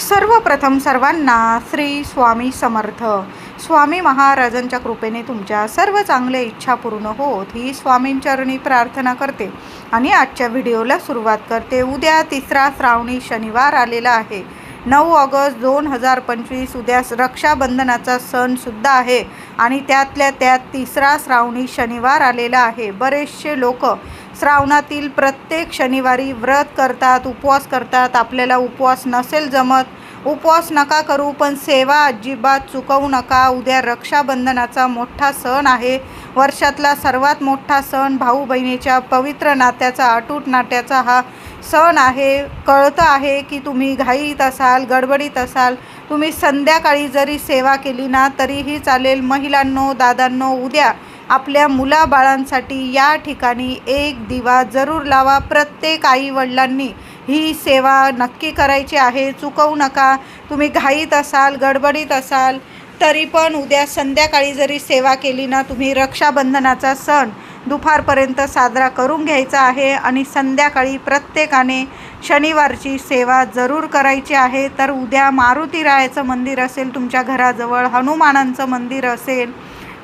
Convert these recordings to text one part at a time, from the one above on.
सर्वप्रथम सर्वांना श्री स्वामी समर्थ. स्वामी महाराजांच्या कृपेने तुमच्या सर्व चांगल्या इच्छा पूर्ण होत ही स्वामींचरणी प्रार्थना करते. आणि आजच्या व्हिडिओला सुरुवात करते. उद्या तिसरा श्रावणी शनिवार आलेला आहे. नऊ ऑगस्ट दोन हजार पंचवीस उद्या रक्षाबंधनाचा सणसुद्धा आहे. आणि त्यातल्या त्यात तिसरा श्रावणी शनिवार आलेला आहे. बरेचसे लोक श्रावणातील प्रत्येक शनिवारी व्रत करतात उपवास करतात. आपल्याला उपवास नसेल जमत उपवास नका करू पण सेवा अजिबात चुकवू नका. उद्या रक्षाबंधनाचा मोठा सण आहे. वर्षातला सर्वात मोठा सण भाऊ बहिणीच्या पवित्र नात्याचा अटूट नात्याचा हा सण आहे कळतं आहे की तुम्ही घाईत असाल गडबडीत असाल तुम्ही संध्याकाळी जरी सेवा केली ना तरीही चालेल महिलांनो दादांनो उद्या आपल्या मुलाबाळांसाठी या ठिकाणी एक दिवा जरूर लावा. प्रत्येक आई वडिलांनी ही सेवा नक्की करायची आहे. चुकवू नका. तुम्ही घाईत असाल गडबडीत असाल तरी पण उद्या संध्याकाळी जरी सेवा केली ना तुम्ही रक्षाबंधनाचा सण दुपारपर्यंत साजरा करून घ्यायचा आहे आणि संध्याकाळी प्रत्येकाने शनिवारची सेवा जरूर करायची आहे. तर उद्या मारुतीरायाचं मंदिर असेल तुमच्या घराजवळ हनुमानांचं मंदिर असेल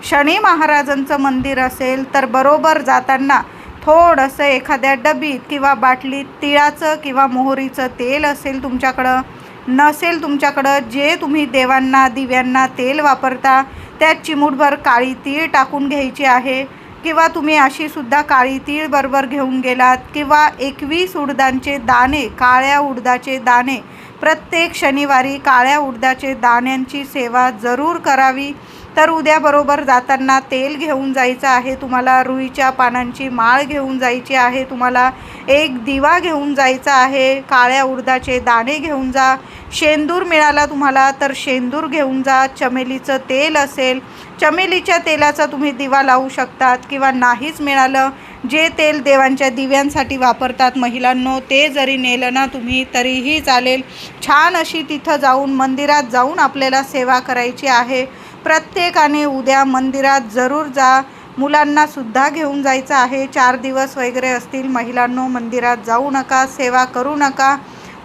शनी महाराजांचं मंदिर असेल तर बरोबर जाताना थोडंसं एखाद्या डबीत किंवा बाटलीत तिळाचं किंवा मोहरीचं तेल असेल तुमच्याकडं नसेल तुमच्याकडं जे तुम्ही देवांना दिव्यांना तेल वापरता त्यात चिमूटभर काळी तीळ टाकून घ्यायची आहे. किंवा तुम्ही अशी सुद्धा काळी तीळ बरोबर घेऊन गेलात किंवा एकवीस उडदांचे दाणे काळ्या उडदाचे दाणे प्रत्येक शनिवारी काळ्या उडदाचे दाण्यांची सेवा जरूर करावी. तर उद्या बरोबर जाताना तेल घेऊन जायचं आहे तुम्हाला रुईच्या पानांची माळ घेऊन जायची आहे तुम्हाला एक दिवा घेऊन जायचा आहे काळ्या उडदाचे दाणे घेऊन जा शेंदूर मिळाला तुम्हाला तर शेंदूर घेऊन जा चमेलीचं तेल असेल चमेलीच्या तेलाचा तुम्ही दिवा लावू शकतात किंवा नाहीच मिळालं जे तेल देवांच्या दिव्यांसाठी वापरतात महिलांनो ते जरी नेलं ना तुम्ही तरीही चालेल. छान अशी तिथं जाऊन मंदिरात जाऊन आपल्याला सेवा करायची आहे. प्रत्येकाने उद्या मंदिरात जरूर जा. मुलांना सुद्धा घेऊन जायचं आहे. चार दिवस वगैरे असतील. महिलांनो मंदिरात जाऊ नका सेवा करू नका.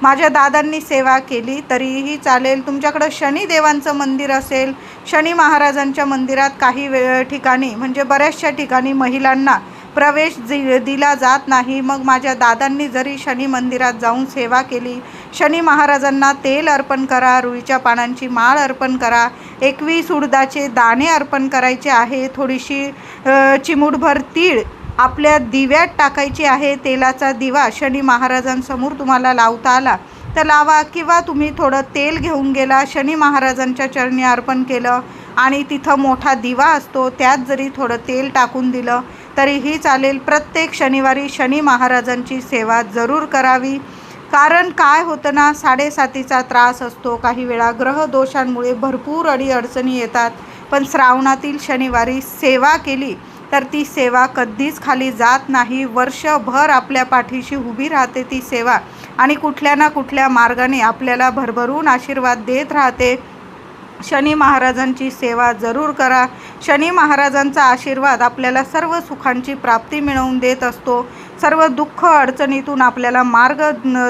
माझ्या दादांनी सेवा केली तरीही चालेल. तुमच्याकडं शनिदेवांचं मंदिर असेल शनी महाराजांच्या मंदिरात काही वे ठिकाणी म्हणजे बऱ्याचशा ठिकाणी महिलांना प्रवेश दि दिला जात नाही. मग माझ्या दादांनी जरी शनी मंदिरात जाऊन सेवा केली शनी महाराजांना तेल अर्पण करा रुईच्या पानांची माळ अर्पण करा एकवीस उडदाचे दाणे अर्पण करायचे आहे थोडीशी अ, चिमूटभर तीळ आपल्या दिव्यात टाकायची आहे तेलाचा दिवा शनी महाराजांसमोर तुम्हाला लावता आला. तर लावा किंवा तुम्ही थोडं तेल घेऊन गेला शनी महाराजांच्या चरणी अर्पण केलं आणि तिथं मोठा दिवा असतो त्यात जरी थोडं तेल टाकून दिलं तरीही चालेल. प्रत्येक शनिवारी शनी महाराजांची सेवा जरूर करावी. कारण काय होतं ना साडेसातीचा त्रास असतो काही वेळा ग्रहदोषांमुळे भरपूर अडीअडचणी येतात. पण श्रावणातील शनिवारी सेवा केली तर ती सेवा कधीच खाली जात नाही. वर्षभर आपल्या पाठीशी उभी राहते ती सेवा आणि कुठल्या ना कुठल्या मार्गाने आपल्याला भरभरून आशीर्वाद देत राहते. शनी महाराजांची सेवा जरूर करा. शनी महाराजांचा आशीर्वाद आपल्याला सर्व सुखांची प्राप्ती मिळवून देत असतो. सर्व दुःख अडचणीतून आपल्याला मार्ग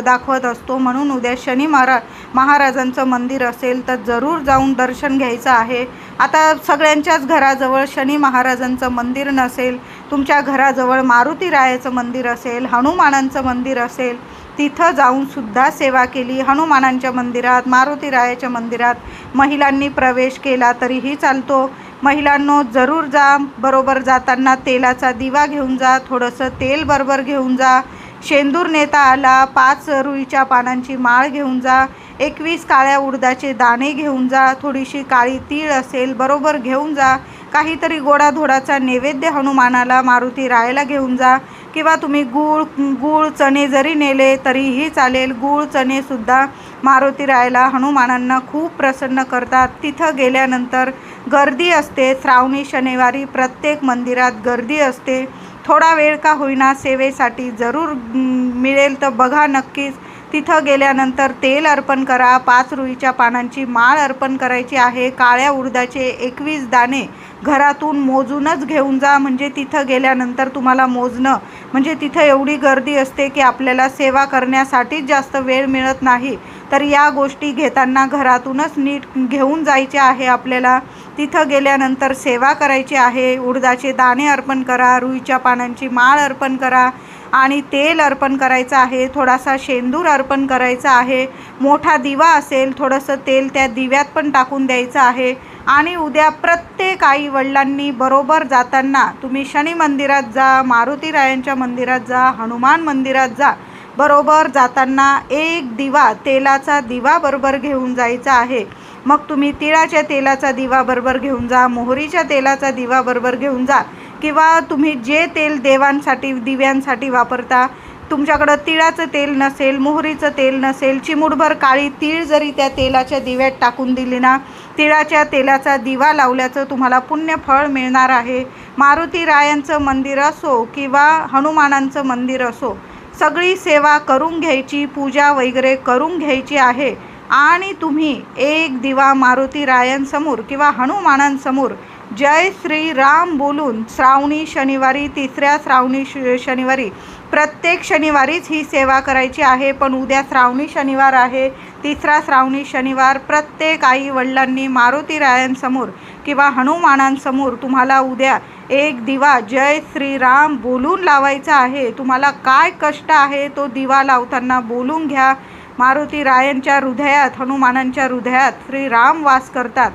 दाखवत असतो. म्हणून उद्या शनी महारा महाराजांचं मंदिर असेल तर जरूर जाऊन दर्शन घ्यायचं आहे. आता सगळ्यांच्याच घराजवळ शनी महाराजांचं मंदिर नसेल तुमच्या घराजवळ मारुतीरायाचं मंदिर असेल हनुमानांचं मंदिर असेल तिथं जाऊनसुद्धा सेवा केली. हनुमानांच्या मंदिरात मारुतीरायाच्या मंदिरात महिलांनी प्रवेश केला तरीही चालतो. महिलांनो जरूर जा. बरोबर जाताना तेलाचा दिवा घेऊन जा. थोडंसं तेल बरोबर घेऊन जा. शेंदूर नेता आला पाच रुईच्या पानांची माळ घेऊन जा. एकवीस काळ्या उडदाचे दाणे घेऊन जा. थोडीशी काळी तीळ असेल बरोबर घेऊन जा. काहीतरी गोडाधोडाचा नैवेद्य हनुमानाला मारुती रायला घेऊन जा. किंवा तुम्ही गूळ गूळ चणे जरी नेले तरीही चालेल. गूळ चणेसुद्धा मारुती रायला हनुमानांना खूप प्रसन्न करतात. तिथं गेल्यानंतर गर्दी असते. श्रावणी शनिवारी प्रत्येक मंदिरात गर्दी असते. थोडा वेळ का होईना सेवेसाठी जरूर मिळेल तर बघा नक्कीच. तिथं गेल्यानंतर तेल अर्पण करा. पाच रुईच्या पानांची माळ अर्पण करायची आहे. काळ्या उडदाचे एकवीस दाणे घरातून मोजूनच घेऊन जा. म्हणजे तिथं गेल्यानंतर तुम्हाला मोजणं म्हणजे तिथं एवढी गर्दी असते की आपल्याला सेवा करण्यासाठीच जास्त वेळ मिळत नाही. तर या गोष्टी घेताना घरातूनच नीट घेऊन जायचे आहे आपल्याला. तिथं गेल्यानंतर सेवा करायची आहे. उडदाचे दाणे अर्पण करा रुईच्या पानांची माळ अर्पण करा आणि तेल अर्पण करायचं आहे. थोडासा शेंदूर अर्पण करायचा आहे. मोठा दिवा असेल थोडंसं तेल त्या दिव्यात पण टाकून द्यायचं आहे. आणि उद्या प्रत्येक आई वडिलांनी बरोबर जाताना तुम्ही शनी मंदिरात जा मारुती रायांच्या मंदिरात जा हनुमान मंदिरात जा बरोबर जाताना एक दिवा तेलाचा दिवा बरोबर घेऊन जायचा आहे. मग तुम्ही तिळाच्या तेलाचा दिवा बरोबर घेऊन जा मोहरीच्या तेलाचा दिवा बरोबर घेऊन जा किंवा तुम्ही जे तेल देवांसाठी दिव्यांसाठी वापरता तुमच्याकडं तिळाचं तेल नसेल मोहरीचं तेल नसेल चिमूटभर काळी तीळ जरी त्या तेलाच्या दिव्यात टाकून दिली ना तिळाच्या तेलाचा दिवा लावल्याचं तुम्हाला पुण्यफळ मिळणार आहे. मारुती रायांचं मंदिर असो किंवा हनुमानांचं मंदिर असो सगळी सेवा करून घ्यायची पूजा वगैरे करून घ्यायची आहे. आणि तुम्ही एक दिवा मारुती रायांसमोर किंवा हनुमानांसमोर जय श्री राम बोलून श्रावणी शनिवारी तिसऱ्या श्रावणी श शनिवारी प्रत्येक शनिवारीच ही सेवा करायची आहे पण उद्या श्रावणी शनिवार आहे. तिसरा श्रावणी शनिवार प्रत्येक आई वडिलांनी मारुती रायांसमोर किंवा हनुमानांसमोर तुम्हाला उद्या एक दिवा जय श्रीराम बोलून लावायचा आहे. तुम्हाला काय कष्ट आहे तो दिवा लावताना बोलून घ्या. मारुती रायांच्या हृदयात हनुमानांच्या हृदयात श्रीराम वास करतात.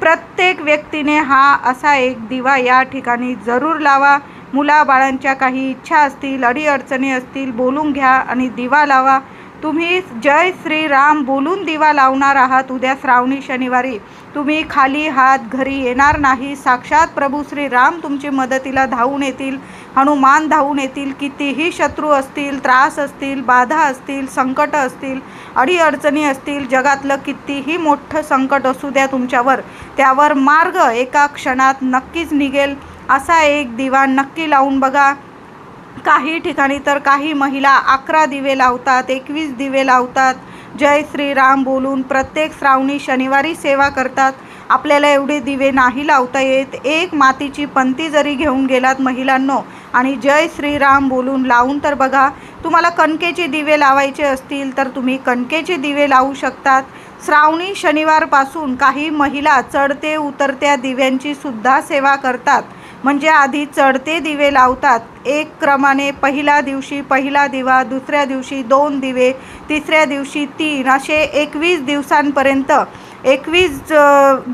प्रत्येक व्यक्तीने हा असा एक दिवा या ठिकाणी जरूर लावा. मुलाबाळांच्या काही इच्छा असतील अडीअडचणी असतील बोलून घ्या आणि दिवा लावा. तुम्ही जय श्रीराम बोलून दिवा लावणार आहात उद्या श्रावणी शनिवारी. तुम्ही खाली हात घरी येणार नाही. साक्षात प्रभू श्रीराम तुमची मदतीला धावून येतील हनुमान धावून येतील. कितीही शत्रू असतील त्रास असतील बाधा असतील संकट असतील अडीअडचणी असतील जगातलं कितीही मोठं संकट असू द्या तुमच्यावर त्यावर मार्ग एका क्षणात नक्कीच निघेल. असा एक दिवा नक्की लावून बघा. काही ठिकाणी तर काही महिला अकरा दिवे लावतात एकवीस दिवे लावतात. जय श्रीराम बोलून प्रत्येक श्रावणी शनिवारी सेवा करतात. आपल्याला एवढे दिवे नाही लावता येत. एक मातीची पंती जरी घेऊन गेलात महिलांनो आणि जय श्रीराम बोलून लावून तर बघा. तुम्हाला कणकेचे दिवे लावायचे असतील तर तुम्ही कणकेचे दिवे लावू शकतात. श्रावणी शनिवारपासून काही महिला चढते उतरत्या दिव्यांची सुद्धा सेवा करतात. म्हणजे आधी चढते दिवे लावतात. एक क्रमाने पहिल्या दिवशी पहिला दिवा दुसऱ्या दिवशी दोन दिवे तिसऱ्या दिवशी तीन असे एकवीस दिवसांपर्यंत एकवीस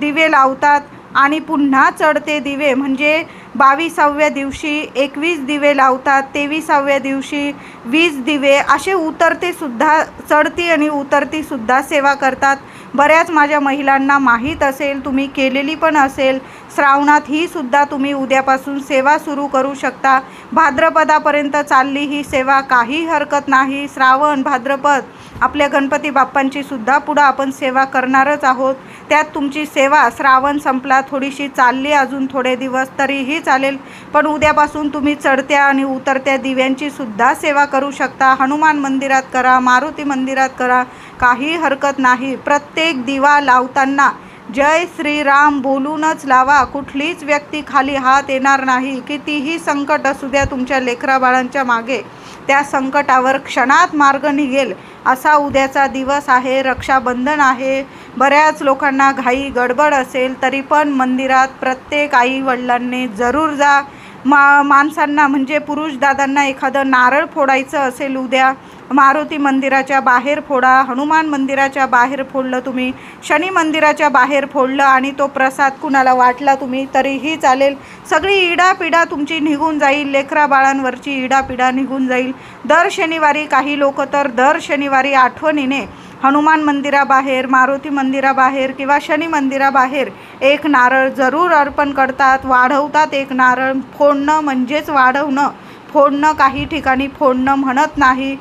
दिवे लावतात आणि पुन्हा चढते दिवे म्हणजे बावीसाव्या दिवशी एकवीस दिवे लावतात तेविसाव्या दिवशी वीस दिवे असे उतरतेसुद्धा चढती आणि उतरतीसुद्धा सेवा करतात. बऱ्याच माझ्या महिलांना माहीत असेल तुम्ही केलेली पण असेल. श्रावणात ही सुद्धा तुम्ही उद्यापासून सेवा सुरू करू शकता. भाद्रपदापर्यंत चालली ही सेवा काही हरकत नाही. श्रावण भाद्रपद आपल्या गणपती बाप्पांची सुद्धा पुढं आपण सेवा करणारच आहोत. त्यात तुमची सेवा श्रावण संपला थोडीशी चालली अजून थोडे दिवस तरीही चालेल. पण उद्यापासून तुम्ही चढत्या आणि उतरत्या दिव्यांची सुद्धा सेवा करू शकता. हनुमान मंदिरात करा मारुती मंदिरात करा काही हरकत नाही. प्रत्येक दिवा लावताना जय श्रीराम बोलूनच लावा. कुठलीच व्यक्ती खाली हात येणार नाही. कितीही संकट असू द्या तुमच्या लेकराबाळांच्या मागे. त्या संकटावर क्षणात मार्ग निघेल. असा उद्याचा दिवस आहे. रक्षाबंधन आहे. बऱ्याच लोकांना घाई गडबड असेल तरी पण मंदिरात प्रत्येक आई वडिलांनी जरूर जा. मा माणसांना म्हणजे पुरुष दादांना एखादं नारळ फोडायचं असेल उद्या मारुती मंदिराच्या बाहेर फोडा हनुमान मंदिराच्या बाहेर फोडलं तुम्ही शनी मंदिराच्या बाहेर फोडलं आणि तो प्रसाद कुणाला वाटला तुम्ही तरीही चालेल. सगळी इडापिडा तुमची निघून जाईल लेकरा बाळांवरची इडापिडा निघून जाईल. दर शनिवारी काही लोक तर दर शनिवारी आठवणीने हनुमान मंदिराबाहेर मारुती मंदिराबाहेर किंवा शनी मंदिराबाहेर एक नारळ जरूर अर्पण करतात. वाढवतात एक नारळ. फोडणं म्हणजेच वाढवणं. फोडणं काही ठिकाणी फोडणं म्हणत नाही.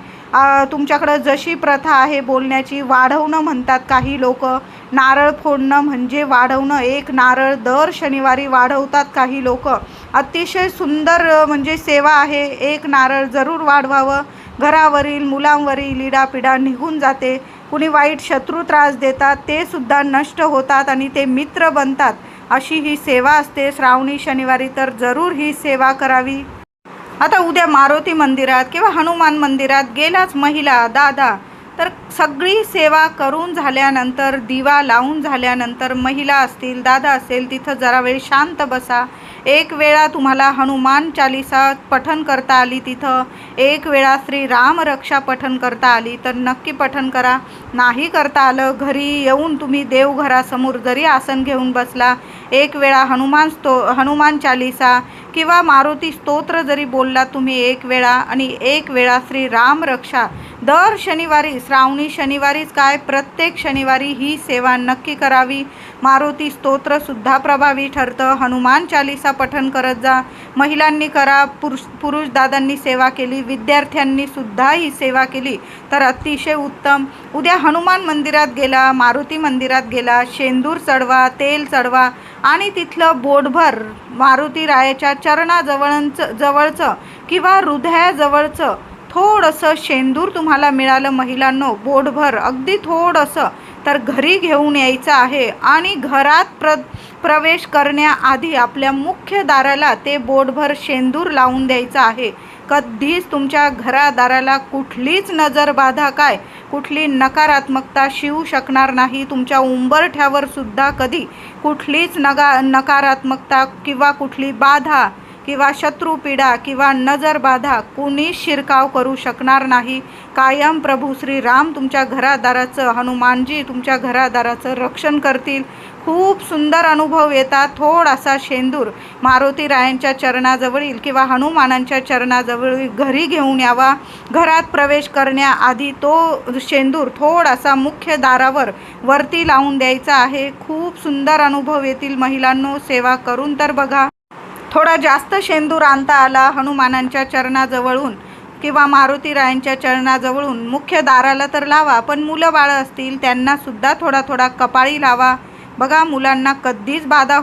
तुमच्याकडं जशी प्रथा आहे बोलण्याची वाढवणं म्हणतात काही लोक. नारळ फोडणं म्हणजे वाढवणं. एक नारळ दर शनिवारी वाढवतात काही लोक. अतिशय सुंदर म्हणजे सेवा आहे. एक नारळ जरूर वाढवावं. घरावरील मुलांवरील इडापिडा निघून जाते. कुणी वाईट शत्रू त्रास देतात ते सुद्धा नष्ट होतात आणि ते मित्र बनतात. अशी ही सेवा असते. श्रावणी शनिवारी तर जरूर ही सेवा करावी. आता उद्या मारुती मंदिरात किंवा हनुमान मंदिरात गेलाच महिला दादा. तर सगळी सेवा करून झाल्यानंतर दिवा लावून झाल्यानंतर महिला असतील दादा असेल तिथं जरा वेळ शांत बसा. एक वेळा तुम्हाला हनुमान चालिसा पठन करता आली तिथं. एक वेळा श्री राम रक्षा पठन करता आली तर नक्की पठन करा. नाही करता आलं घरी येऊन तुम्ही देवघरासमोर जरी आसन घेऊन बसला एक वेळा हनुमान स्तो हनुमान चालिसा किंवा मारुती स्तोत्र जरी बोलला तुम्ही एक वेळा आणि एक वेळा श्री राम रक्षा. दर शनिवारी श्रावणी शनिवारीच काय प्रत्येक शनिवारी ही सेवा नक्की करावी. मारुती स्तोत्रसुद्धा प्रभावी ठरतं. हनुमान चालिसा पठन करत जा. महिलांनी करा. पुरुष पुरुष दादांनी सेवा केली. विद्यार्थ्यांनी सुद्धा ही सेवा केली. तर अतिशय उत्तम. उद्या हनुमान मंदिरात गेला मारुती मंदिरात गेला शेंदूर चढवा तेल चढवा आणि तिथलं बोटभर मारुती रायाच्या चरणाजवळचं जवळचं किंवा हृदयाजवळचं थोडंसं शेंदूर तुम्हाला मिळालं महिलांनो बोटभर. अगदी थोडंसं. तर घरी घेऊन यायचं आहे आणि घरात प्र प्रवेश करण्याआधी आपल्या मुख्य दाराला ते बोटभर शेंदूर लावून द्यायचं आहे. कधीच तुमच्या घरादाराला कुठलीच नजर बाधा काय? कुठली नकारात्मकता शिवू शकणार नाही. तुमच्या उंबरठ्यावर सुद्धा कधी कुठलीच नगा नकारात्मकता किंवा कुठली बाधा किंवा शत्रुपीडा किंवा नजरबाधा कुणीच शिरकाव करू शकणार नाही. कायम प्रभू श्री राम तुमच्या घरादाराचं हनुमानजी तुमच्या घरादाराचं रक्षण करतील. खूप सुंदर अनुभव येतात. थोडासा शेंदूर मारुती रायांच्या चरणाजवळील किंवा हनुमानांच्या चरणाजवळील घरी घेऊन यावा. घरात प्रवेश करण्याआधी तो शेंदूर थोडासा मुख्य दारावर वरती लावून द्यायचा आहे. खूप सुंदर अनुभव येतील महिलांनो. सेवा करून तर बघा. थोडा जास्त शेंदूर आणता आला हनुमानांच्या चरणाजवळून किंवा मारुती रायांच्या चरणाजवळून. मुख्य दाराला तर लावा पण मुलं बाळं असतील त्यांनासुद्धा थोडा थोडा कपाळी लावा. बघा मुलांना कधीच बाधा